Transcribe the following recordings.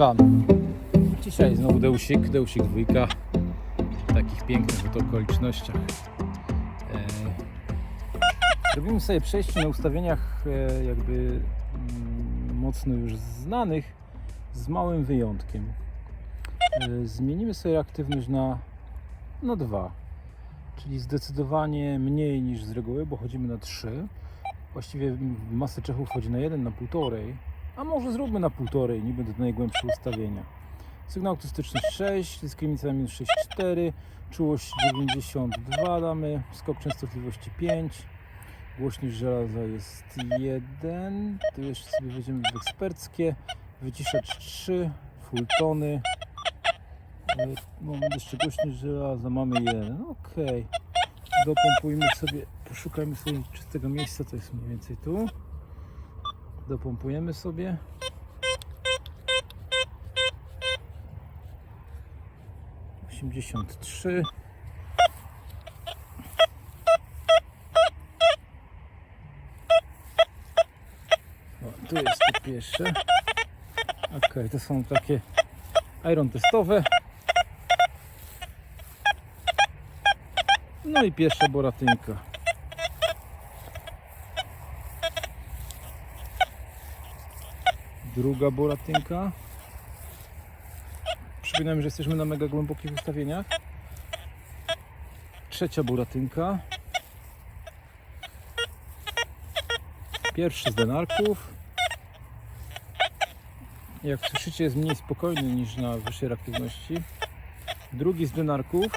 Wam. Dzisiaj znowu Deusik, Deusik dwójka. W takich pięknych oto okolicznościach. E, robimy sobie przejście na ustawieniach e, jakby mm, mocno już znanych, z małym wyjątkiem. E, zmienimy sobie aktywność na, na 2, czyli zdecydowanie mniej niż z reguły, bo chodzimy na 3. Właściwie masę Czechów chodzi na 1, na 1,5, a może zróbmy na 1,5, nie będę do najgłębsze ustawienia. Sygnał akustyczny 6, dyskryminacja minus 6,4, czułość 92 damy, skok częstotliwości 5, głośność żelaza jest 1, tu jeszcze sobie wejdziemy w eksperckie, wyciszacz 3, full tony, E, moment jeszcze głośność żelaza, mamy 1, ok, dopompujmy sobie, poszukajmy sobie czystego miejsca, to jest mniej więcej tu, dopompujemy sobie. Osiemdziesiąt trzy. Tu jest to pierwsze. Ok, to są takie iron testowe. No i pierwsza boratynka. Druga boratynka. Przypominam, że jesteśmy na mega głębokich ustawieniach. Trzecia boratynka. Pierwszy z denarków. Jak słyszycie jest mniej spokojny niż na wyższej reaktywności. Drugi z denarków.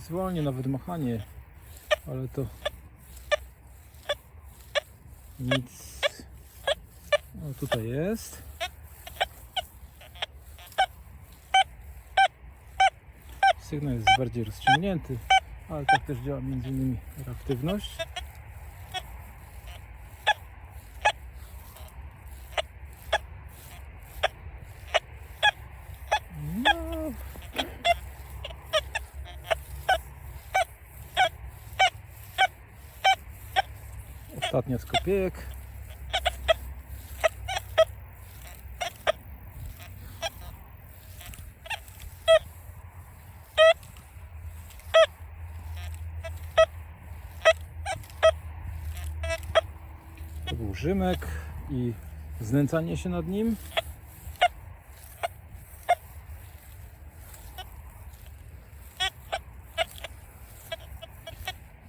Zwolnię nawet machanie, ale to nic. O, tutaj jest. Sygnał jest bardziej rozciągnięty, ale tak też działa między innymi reaktywność. No. Ostatnia z kopiejek. Rzymek i znęcanie się nad nim.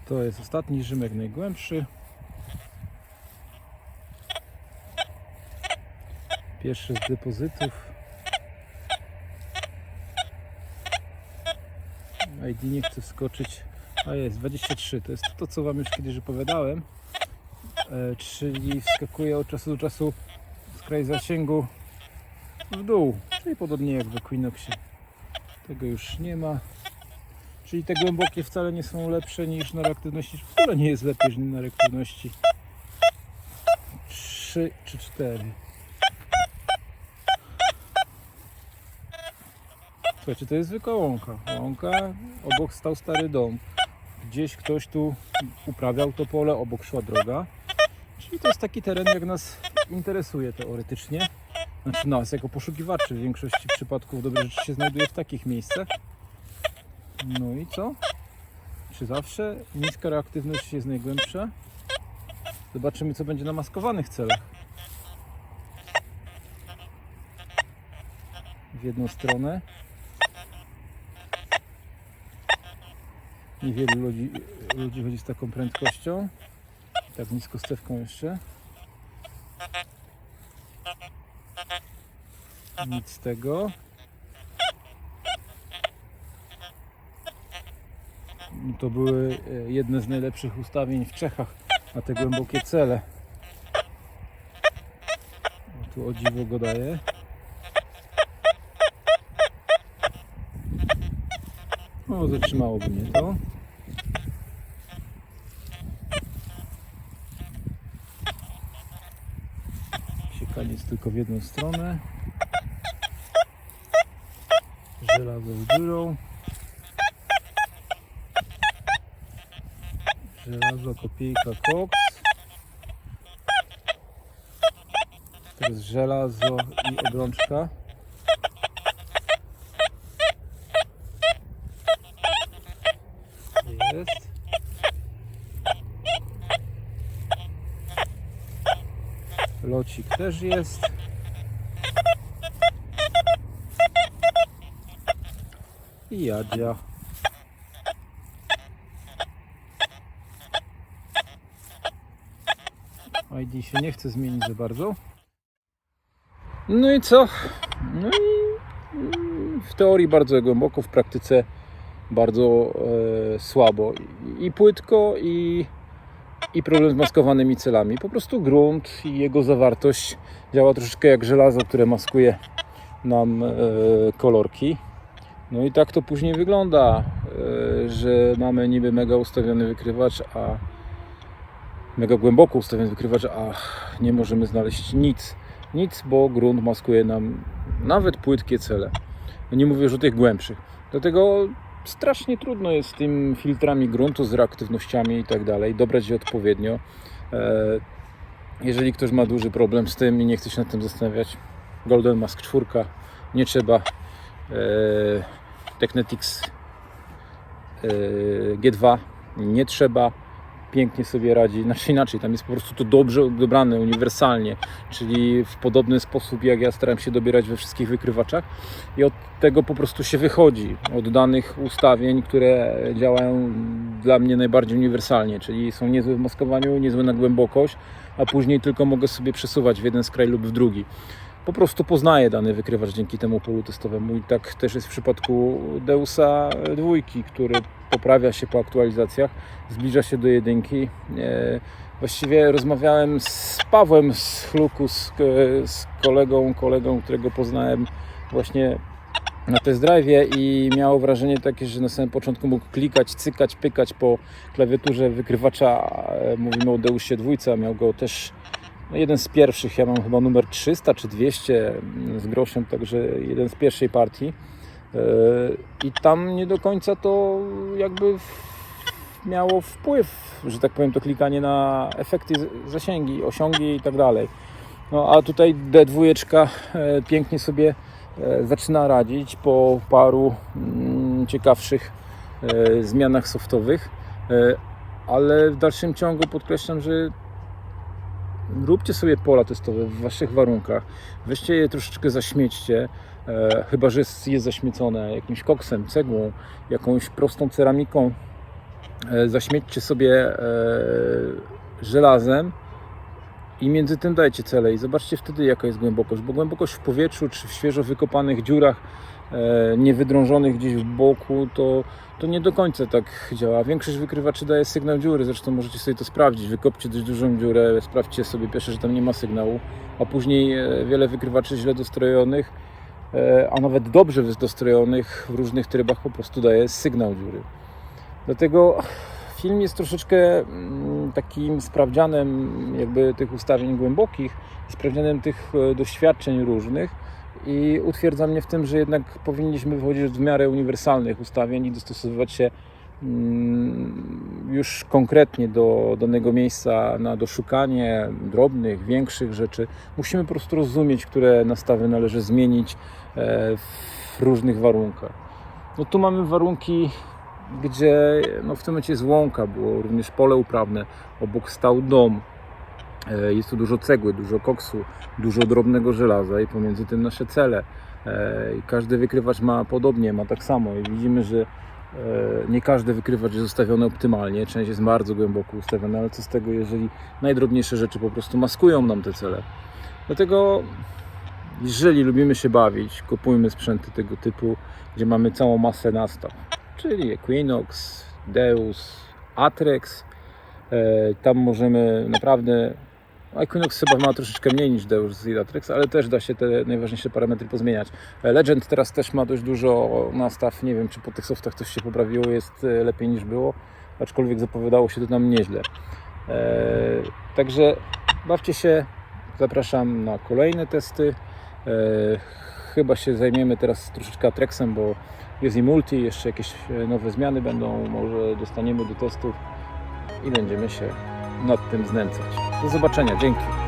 To jest ostatni Rzymek, najgłębszy. Pierwszy z depozytów. ID nie chce wskoczyć. A jest 23. To jest to, co Wam już kiedyś opowiadałem. E, czyli wskakuje od czasu do czasu z kraju zasięgu w dół. Czyli podobnie jak w Equinoxie. Tego już nie ma. Czyli te głębokie wcale nie są lepsze niż na reaktywności. Wcale nie jest lepiej niż na reaktywności 3 czy 4. Słuchajcie, to jest zwykła łąka. Łąka, obok stał stary dom. Gdzieś ktoś tu uprawiał to pole, obok szła droga. Czyli to jest taki teren, jak nas interesuje teoretycznie. Znaczy nas, jako poszukiwaczy w większości przypadków dobre rzeczy się znajduje w takich miejscach. No i co? Czy zawsze niska reaktywność jest najgłębsza? Zobaczymy, co będzie na maskowanych celach. W jedną stronę. Niewielu ludzi, ludzi chodzi z taką prędkością. Tak nisko stewką jeszcze. Nic z tego. To były e, jedne z najlepszych ustawień w Czechach na te głębokie cele. O, tu o dziwo go daje. O, zatrzymałoby mnie to. Siekaniec tylko w jedną stronę. Żelazo z dziurą. Żelazo, kopiejka, koks. Jest żelazo i obrączka. Jest. Locik też jest. I Jadzia. ID się nie chce zmienić za bardzo. No i co? No i w teorii bardzo głęboko, w praktyce bardzo e, słabo. I, I płytko, i, i problem z maskowanymi celami. Po prostu grunt i jego zawartość działa troszeczkę jak żelazo, które maskuje nam e, kolorki. No i tak to później wygląda, e, że mamy niby mega ustawiony wykrywacz, a mega głęboko ustawiony wykrywacz, a nie możemy znaleźć nic. Nic, bo grunt maskuje nam nawet płytkie cele. No Nie mówię już o tych głębszych. Dlatego strasznie trudno jest z tym filtrami gruntu, z reaktywnościami i tak dalej, dobrać je odpowiednio. E, Jeżeli ktoś ma duży problem z tym i nie chce się nad tym zastanawiać, Golden Mask 4, nie trzeba. E, Technetics e, G2 nie trzeba pięknie sobie radzi, znaczy inaczej, tam jest po prostu to dobrze dobrane, uniwersalnie, czyli w podobny sposób jak ja staram się dobierać we wszystkich wykrywaczach i od tego po prostu się wychodzi, od danych ustawień, które działają dla mnie najbardziej uniwersalnie, czyli są niezłe w maskowaniu, niezłe na głębokość, a później tylko mogę sobie przesuwać w jeden skraj lub w drugi. Po prostu poznaję dany wykrywacz dzięki temu polu testowemu i tak też jest w przypadku Deusa dwójki, który poprawia się po aktualizacjach, zbliża się do jedynki. E, Właściwie rozmawiałem z Pawłem z Chluku, z, z kolegą, kolegą, którego poznałem właśnie na test drive i miał wrażenie takie, że na samym początku mógł klikać, cykać, pykać po klawiaturze wykrywacza. E, Mówimy o Deusie dwójce, a miał go też no jeden z pierwszych, ja mam chyba numer 300 czy 200 z groszem, także jeden z pierwszej partii. E, I tam nie do końca to jakby miało wpływ, że tak powiem, to klikanie na efekty, zasięgi, osiągi i tak dalej. No a tutaj D2 e, pięknie sobie e, zaczyna radzić po paru mm, ciekawszych zmianach softowych, ale w dalszym ciągu podkreślam, że róbcie sobie pola testowe w waszych warunkach, weźcie je troszeczkę zaśmiećcie, e, chyba że jest, jest zaśmiecone jakimś koksem, cegłą, jakąś prostą ceramiką, e, zaśmiećcie sobie e, żelazem i między tym dajcie cele i zobaczcie wtedy jaka jest głębokość, bo głębokość w powietrzu czy w świeżo wykopanych dziurach niewydrążonych gdzieś w boku, to, to nie do końca tak działa. Większość wykrywaczy daje sygnał dziury, zresztą możecie sobie to sprawdzić. Wykopcie dość dużą dziurę, sprawdźcie sobie pierwsze, że tam nie ma sygnału, a później e, wiele wykrywaczy źle dostrojonych, e, a nawet dobrze dostrojonych w różnych trybach po prostu daje sygnał dziury. Dlatego film jest troszeczkę mm, takim sprawdzianem jakby tych ustawień głębokich, sprawdzianem tych e, doświadczeń różnych i utwierdza mnie w tym, że jednak powinniśmy wychodzić od w miarę uniwersalnych ustawień i dostosowywać się mm, już konkretnie do danego miejsca na doszukanie drobnych, większych rzeczy. Musimy po prostu rozumieć, które nastawy należy zmienić e, w różnych warunkach. No tu mamy warunki, gdzie no w tym momencie jest łąka, było również pole uprawne, obok stał dom. E, Jest tu dużo cegły, dużo koksu, dużo drobnego żelaza i pomiędzy tym nasze cele. E, każdy wykrywacz ma podobnie, ma tak samo i widzimy, że e, nie każdy wykrywacz jest ustawiony optymalnie, część jest bardzo głęboko ustawiona, ale co z tego, jeżeli najdrobniejsze rzeczy po prostu maskują nam te cele. Dlatego jeżeli lubimy się bawić, kupujmy sprzęty tego typu, gdzie mamy całą masę nastaw, czyli Equinox, Deus, Atrex. Tam możemy naprawdę. No, Equinox chyba ma troszeczkę mniej niż Deus i Atrex, ale też da się te najważniejsze parametry pozmieniać. E, Legend teraz też ma dość dużo nastaw. Nie wiem, czy po tych softach coś się poprawiło, jest e, lepiej niż było, aczkolwiek zapowiadało się to nam nieźle. E, Także bawcie się. Zapraszam na kolejne testy. E, Chyba się zajmiemy teraz troszeczkę Atrexem, bo jest i multi, jeszcze jakieś e, nowe zmiany będą, może dostaniemy do testów i będziemy się nad tym znęcać. Do zobaczenia, dzięki.